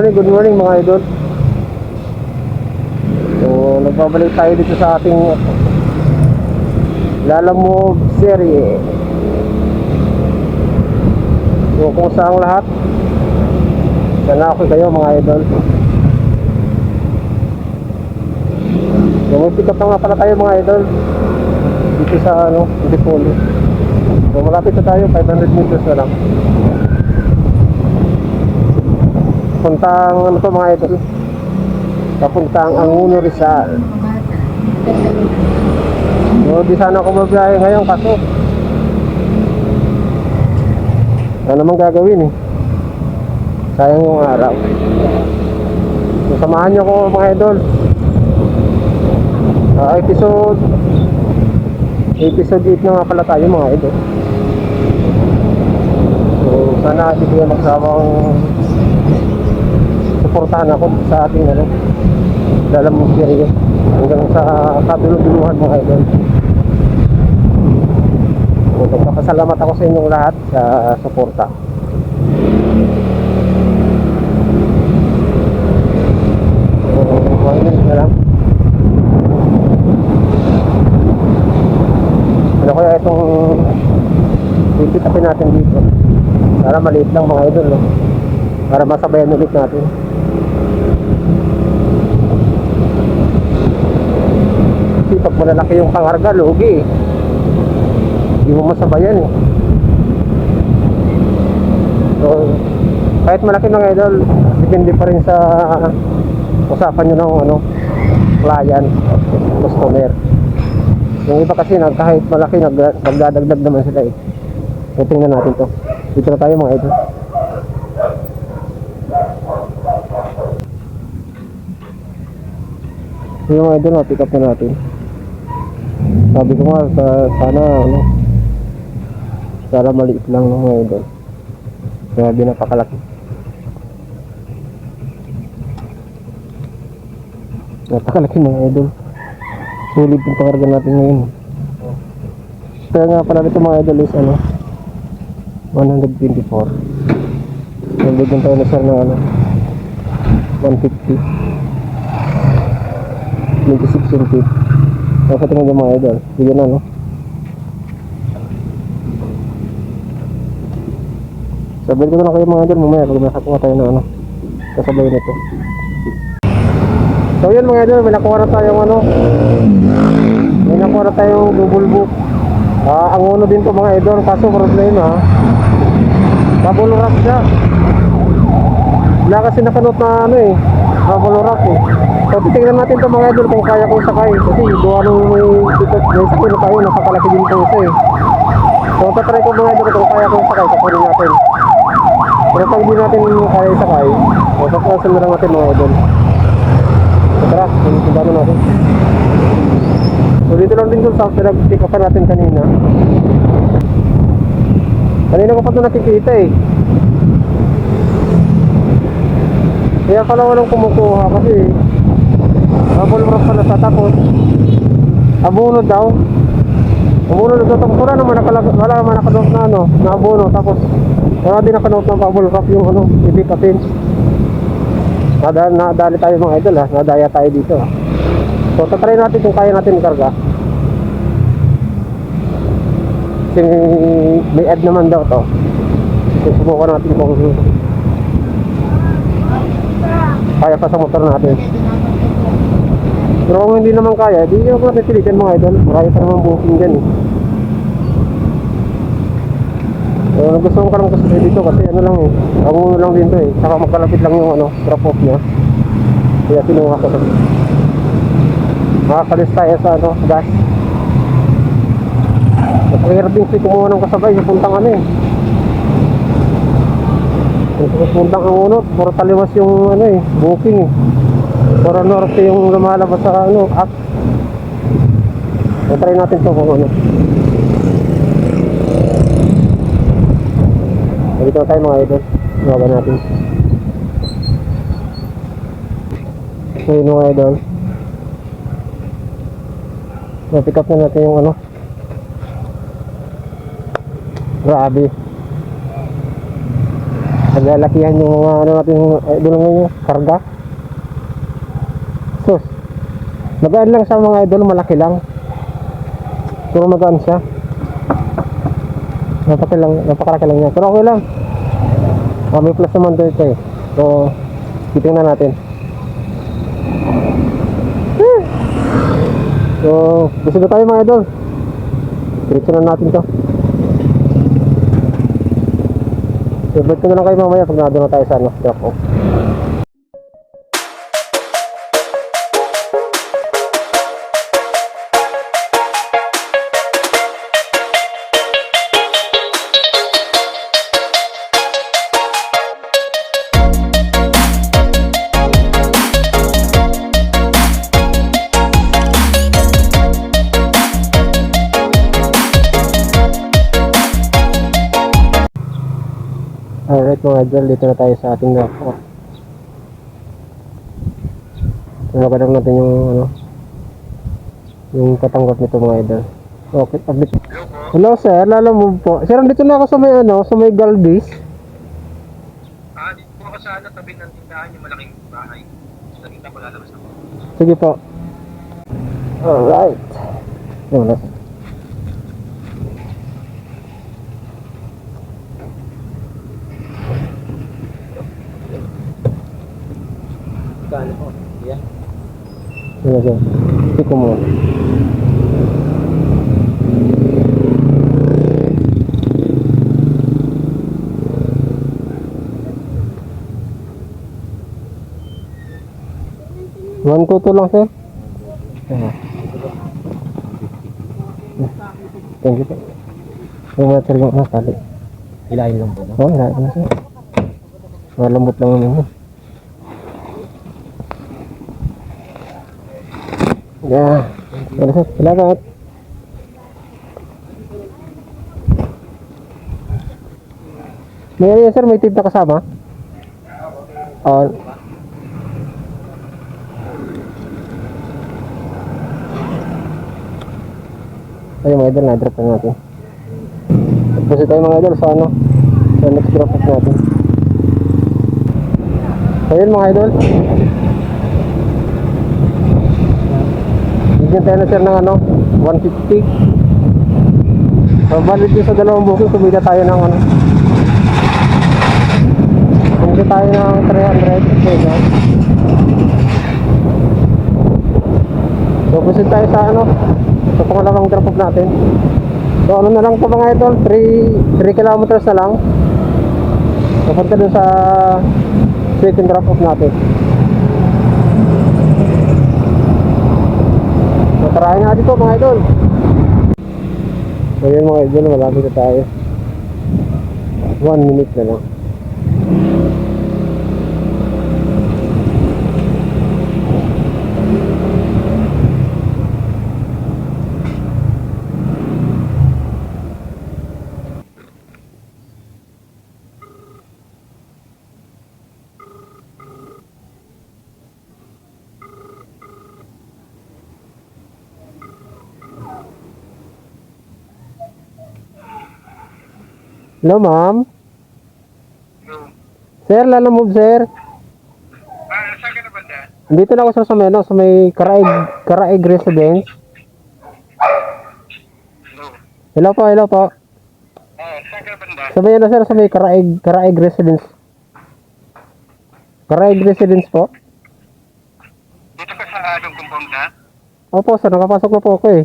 Morning, good morning mga idol. So, nagbabalik tayo dito sa ating Lalamove serie. So, kung saan lahat, sana ako kayo mga idol. So, may pick up nga pala tayo mga idol. Dito sa ano, Dipolo. So, malapit na tayo, 500 meters na lang. Puntang ano to mga idol? Papuntang Anguno Rizal. So, di sana ako mabiyahe ngayon kaso ano naman gagawin eh. Sayang yung araw. So, samahan niyo ko mga idol. Ah, episode episode 8 na nga pala tayo mga idol. So, sana hindi kayo magsawang suportahan ako sa ating ano dalam mo serye hanggang sa kadulong-duluhan mga idol. Nagpapasalamat ako sa inyong lahat sa suporta. Ano kaya itong pipitapin natin dito? Para maliit lang mga idol, no? Para masabayan ulit natin. Kasi pag malalaki yung pangarga, lugi eh. Hindi mo masabayan eh. So, kahit malaki mga idol, depende pa rin sa usapan nyo ng ano, client, customer. Yung iba kasi nag, kahit malaki nag, nagdadagdag naman sila eh. So, tingnan natin to. Dito na tayo mga idol. Yung mga idol, pick up na natin. Sabi ko nga, sa, sana ano, sana maliit lang ng mga idol. Grabe napakalaki. Napakalaki mga idol. Sulit yung pakarga natin ngayon. Kaya nga pala nito mga idol is ano, 124. Nabigyan tayo na sir ng ano, 150. 26 yung Kaya sa tingin ng mga idol, bigyan na no. Sabihin ko na lang kayo mga idol mamaya pag nakakuha tayo ng ano, kasabay nito. So yun mga idol, may nakuha na tayong ano, may nakuha na tayong double book. Ah, ang uno din to mga idol, kaso problema ha. Double wrap siya. Wala kasi nakanot na ano eh, double wrap eh. So titingnan natin to mga idol kung kaya kong sakay. Kasi gawa nung may dito, may sakay na tayo, napakalaki din po isa eh. So tatry ko mga idol kung kaya kong sakay, kakunin natin. Pero pag hindi natin kaya sakay, o papasan na lang natin mga idol. So tara, sundan natin. So dito lang din sa pinag-pick upan natin kanina. Kanina ko pa ito nakikita eh. Kaya pala walang kumukuha kasi Double wrap pala sa tapos Abono daw. Abono daw tapos wala naman nakalag wala naman nakanote na ano na abono. Tapos wala din nakanote na bubble wrap yung ano ibig Nada, nadali tayo mga idol ha. Nadaya tayo dito ha. So tatry natin kung kaya natin ikarga kasi may ad naman daw to. Susubukan natin kung kaya pa sa motor natin pero kung hindi naman kaya, di nyo natin pilitin mga idol. Marami pa naman booking dyan eh. So, gusto ko lang kasi dito kasi ano lang eh. Ako lang din to eh. Saka magkalapit lang yung ano, drop off niya. Kaya kinuha ko. Makakalis tayo sa ano, gas. Napakahirap din si kumuha ng kasabay. Puntang ano eh. Puntang ang unot. Puro taliwas yung ano eh, booking eh. Puro norte yung lumalabas sa ano, up. So, try natin to kung ano. So, dito tayo mga idol. Gawa natin. So mga idol. Na-pick up na natin yung ano. Grabe. Paglalakihan yung mga ano natin, eh, idol ngayon, karga. Sus. Magaan lang sa mga idol, malaki lang. Pero magaan siya. Napaka lang, napakalaki lang niya. Pero okay lang. Ah, may plus naman to ito eh. So, titingnan natin. Hmm. So, gusto na tayo mga idol. Diretso na natin to. Balik ko na lang kayo mamaya pag nandun na tayo sa ano, drop off. Alright mga idol, dito na tayo sa ating drop off. Tumagadang natin yung ano, yung katanggap nito mga idol. Okay, update. Hello sir, lalo mo po. Sir, andito na ako sa may ano, sa may Galvis. Ah, dito po ako sa ano, tabi ng tindahan yung malaking bahay. Nakita ko lalabas ako. Sige po. Alright. Yun, nas- yun, yun. Sige ko muna. One two lang sir. Ah. Thank you po. Yung mga sir yung mga tali. Ilahin lang po. Oo, oh, lahat na sir. Malambot lang naman yun. Yeah. Salamat. May ano sir? May tip na kasama? Oo. Ayun mga idol, na-drop na natin. Tapos tayo mga idol sa ano? Sa next drop natin. So yun mga idol. Bigyan tayo na sir ng ano? 150. So balik din sa dalawang booking, kumita tayo ng ano? Kumita tayo ng 300 peso. So proceed tayo sa ano? Sa pangalawang drop off natin. So ano na lang po mga idol, 3 3 kilometers na lang. Papunta dun sa second drop off natin. Tarahin natin po mga idol. So yun mga idol, malapit na tayo. 1 minute na lang. Hello ma'am. So, Sir, lalo move sir. ah, saan ka na banda? Dito na ako sa Sameno, sa may Karaig, Karaig Residence. No. Hello po, hello po. Ah, saan ka na banda? Sa may ano sir, sa may Karaig, Karaig Residence. Karaig Residence po. Dito ka sa anong compound na? Opo sir, nakapasok na po ako eh.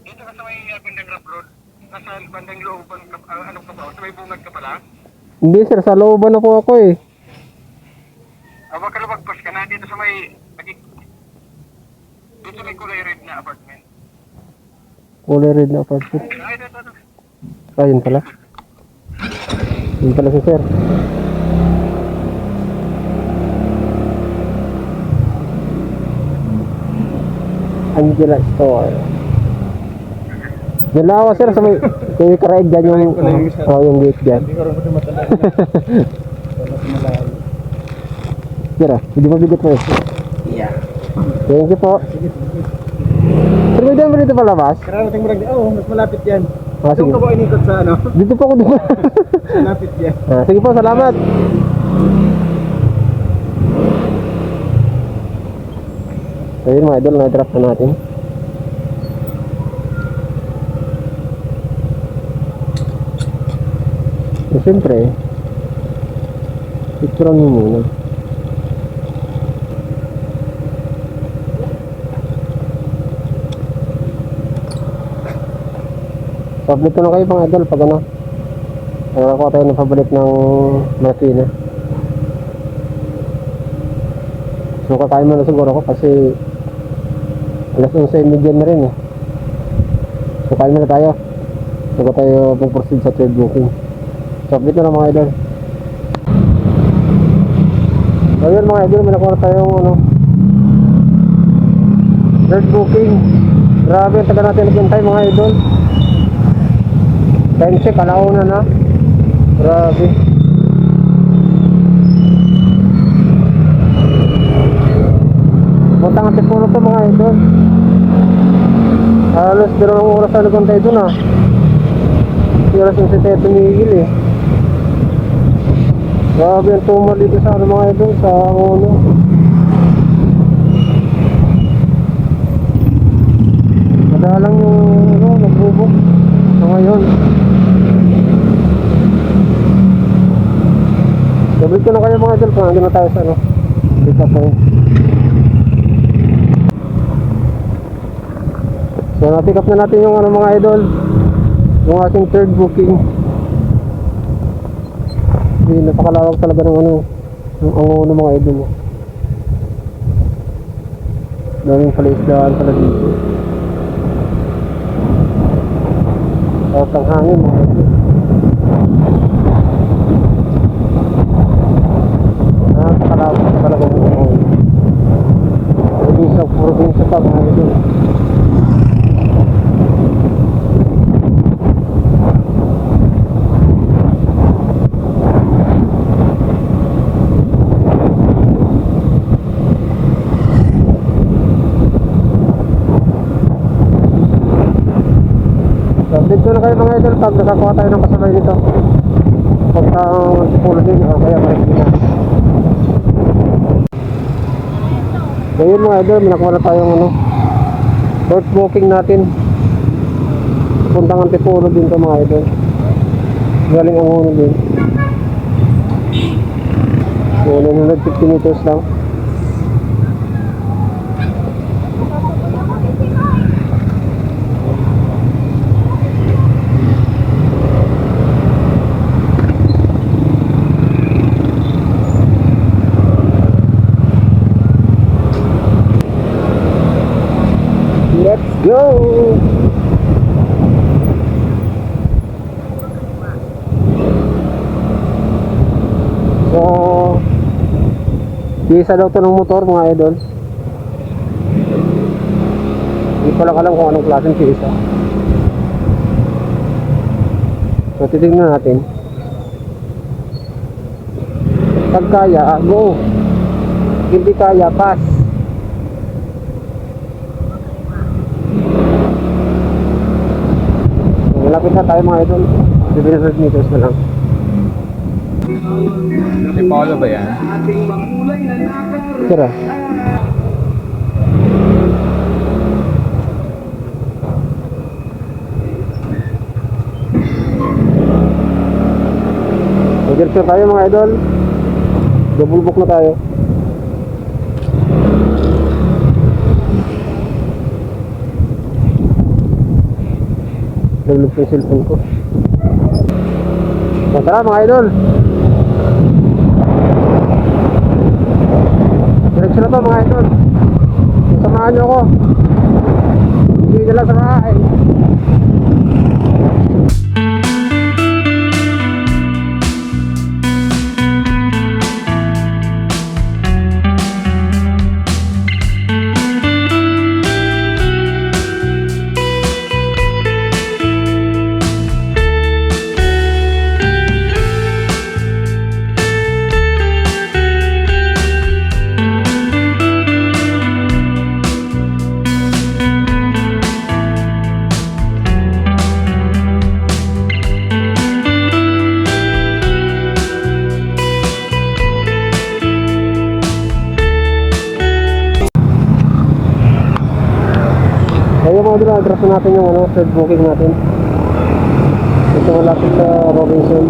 Dito ka sa may uh, bandang rough road. Nasa bandang looban ah, anong ka ba? Sa may bungad ka pala? Hindi sir, sa looban na po ako eh. Ah, wag ka na magpush ka na. Dito sa may... Dito may kulay red na apartment. Kulay red na apartment. Ay, ito, ito, ito. Ah, pala. Yun pala si sir. Angela Store. Ako sir sa may may karaig dyan yung oh, yung gate dyan. Hindi ko rin pwede matala. Sir ah, hindi mabigat mo eh. Yeah. Thank you po. Sir, may dyan ba dito palabas? Kararating mo lang. Oo, mas malapit yan. Ah, sige. Doon ka inikot sa ano? Dito po ako dito. Lapit yan. ah, sige po, salamat. So yun mga idol, na-drop na natin. So siyempre, picturean mo muna. So update na kayo mga idol pag ano. Nakakuha tayo ng pabalik ng makina. So kakain mo na siguro ako kasi alas 11.30 na rin eh. So kain muna tayo. Bago tayo mag-proceed sa trade booking. Update na mga idol. So yun mga idol, may nakuha tayong ano trade booking. Grabe, taga natin naghintay mga idol. Time check, alauna na. Grabe. Buntang ang tipuno to mga idol. Halos dalawang oras na nagantay doon ah. Oras yung Tete tumigil eh. Grabe ang tumal dito sa ano mga idol, sa ano. Madalang yung ano, nagbubok. So ngayon. Sabi ko na kayo mga idol kung nandun na tayo sa ano. Up point. So na-pick up na natin yung ano mga idol. Yung ating third booking. Hindi napakalawag talaga ng ano. Yung ang ano mga idol mo. Daming pala isdaan pala dito. Tapos ang hangin mga idol. Napakalawak na talaga ng ano. Probinsya, probinsya pa mga idol. Ko na kayo mga idol pag nakakuha tayo ng kasabay nito. Pagka pulo din, o kaya marik na. So yun mga idol, may nakuha na tayong ano, short booking natin. Puntang Antipolo din to mga idol. Galing ang uno din. So 950 meters lang. Let's go! So, isa daw to ng motor mga idol. Hindi ko lang alam kung anong klaseng isa. So, titignan natin. Pag kaya, ah, go! Hindi kaya, pass. Malapit na tayo mga idol. 700 meters na lang. Si Paolo ba yan? Tira. Diretso tayo mga idol. Double book na tayo. Nalulog yung cellphone ko. So, tara mga idol. Diretso na to mga idol. Samahan nyo ako. Hindi lang sa bahay. Na natin yung ano, third booking natin. Ito malapit sa Robinson.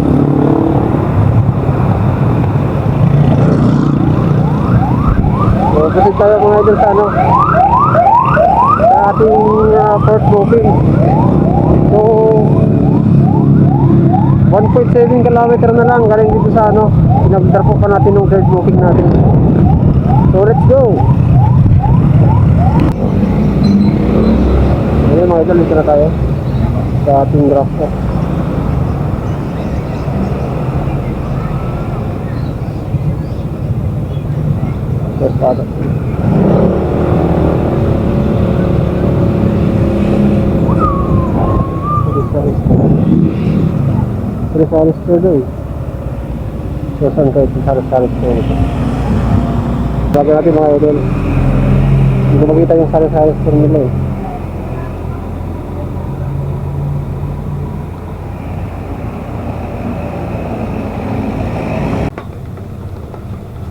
So, proceed tayo mga idol sa ano, sa ating uh, first booking. So, 1.7 kilometer na lang galing dito sa ano, pinag-drop pa natin yung third booking natin. So, let's go! Mga idol, dito na tayo sa ating drop off. First product. Trisalis store daw eh. Saan kayo sa Trisalis store ito? Bagay natin mga idol. Hindi makita yung Trisalis store nila eh.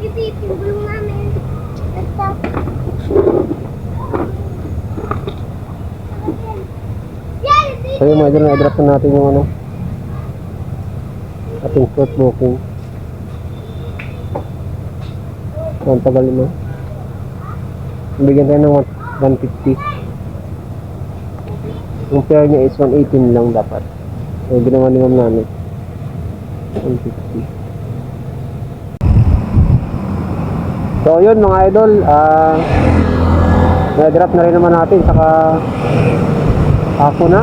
Pipi, yung gulong namin. Basta. Yan, pipi. So yung mga idol, na-drop na natin yung ano ating first booking. Ang tagal naman. Bigyan tayo ng 150. Yung fare niya is 118 lang dapat. So ginawa ni ma'am namin. 150. So yun mga idol, ah na-drop na rin naman natin saka ako na.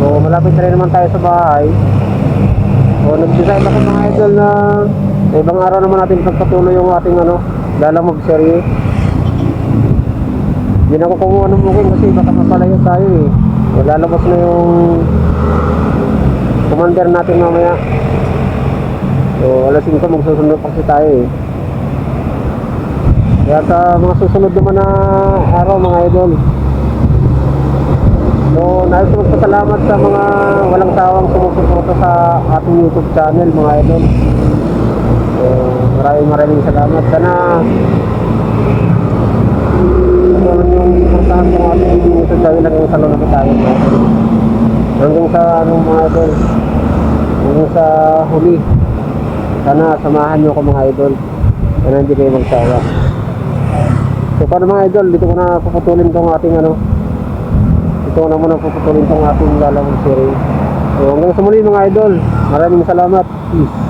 So malapit na rin naman tayo sa bahay. So nag-decide ako mga idol na ibang araw naman natin pagpatuloy yung ating ano, lalamog serye. Hindi na ako kumuha ng booking kasi baka mapalayo tayo eh. So, lalabas na yung commander natin mamaya. So alas 5 magsusunod pa kasi tayo eh. Kaya sa mga susunod naman na araw mga idol. So, magpasalamat sa mga walang sawang sumusuporta sa ating YouTube channel mga idol. So, maraming maraming salamat. Sana Ito yung puntahan ng ating YouTube channel hanggang sa luna tayo. Hanggang sa anong mga idol. Hanggang sa huli. Sana samahan nyo ako mga idol. Sana hindi kayo magsawa. So paano mga idol, dito ko na puputulin tong ating ano, dito ko na muna puputulin tong ating lalawang series. So hanggang sa muli mga idol, maraming salamat. Peace.